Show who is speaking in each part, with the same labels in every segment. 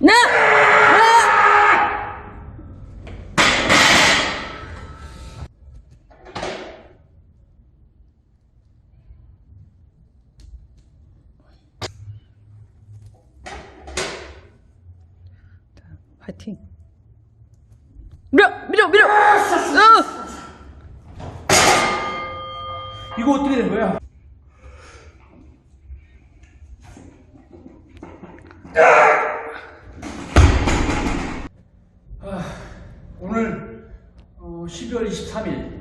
Speaker 1: 나! 나! 화이팅. 밀어! 밀어! 밀어! 어!
Speaker 2: 이거 어떻게 된 거야? 아, 오늘 어, 12월 23일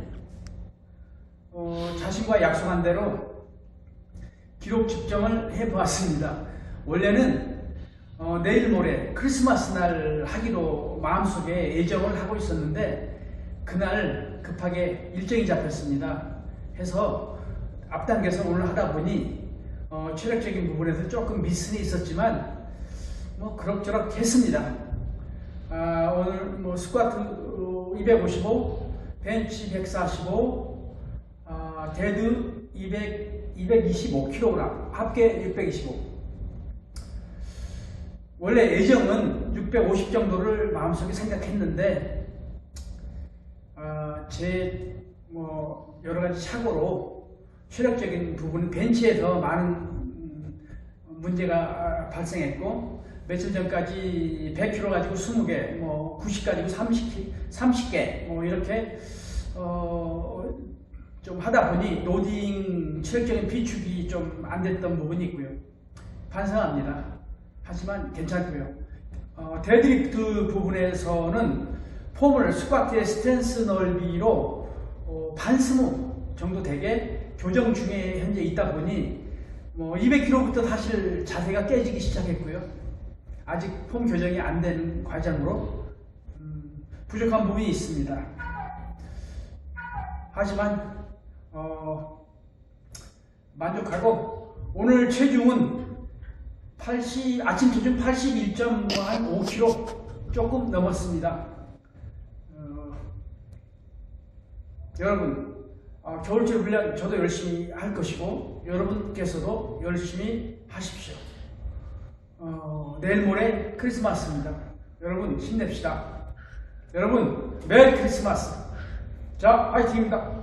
Speaker 2: 어, 자신과 약속한 대로 기록 측정을 해보았습니다. 원래는 어, 내일 모레 크리스마스 날 하기로 마음속에 예정을 하고 있었는데 그날 급하게 일정이 잡혔습니다. 해서 앞당겨서 오늘 하다 보니 어, 체력적인 부분에서 조금 미스는 있었지만 뭐 그럭저럭 했습니다. 아, 오늘 뭐 스쿼트 어, 255, 벤치 145, 아, 데드 200, 225kg, 합계 625. 원래 예정은 650 정도를 마음속에 생각했는데 아, 제뭐 여러 가지 착오로 체력적인 부분 벤치에서 많은 음, 문제가 아, 발생했고 며칠 전까지 100kg 가지고 20개, 뭐 90 가지고 30, 30개 뭐 이렇게 어, 좀 하다 보니 로딩 체력적인 비축이 좀 안 됐던 부분이 있고요. 반성합니다. 하지만 괜찮고요. 어, 데드리프트 부분에서는 폼을 스쿼트의 스탠스 넓이로 어, 반스무 정도 되게 교정 중에 현재 있다 보니 뭐 200kg부터 사실 자세가 깨지기 시작했고요. 아직 폼 교정이 안 되는 과정으로 음, 부족한 부분이 있습니다. 하지만 어, 만족하고 오늘 체중은 80 아침 체중 81.5kg 조금 넘었습니다. 어, 여러분 어, 겨울철 훈련 저도 열심히 할 것이고 여러분께서도 열심히 하십시오. 어, 내일 모레 크리스마스입니다. 여러분 힘냅시다. 여러분 메리 크리스마스. 자, 화이팅입니다.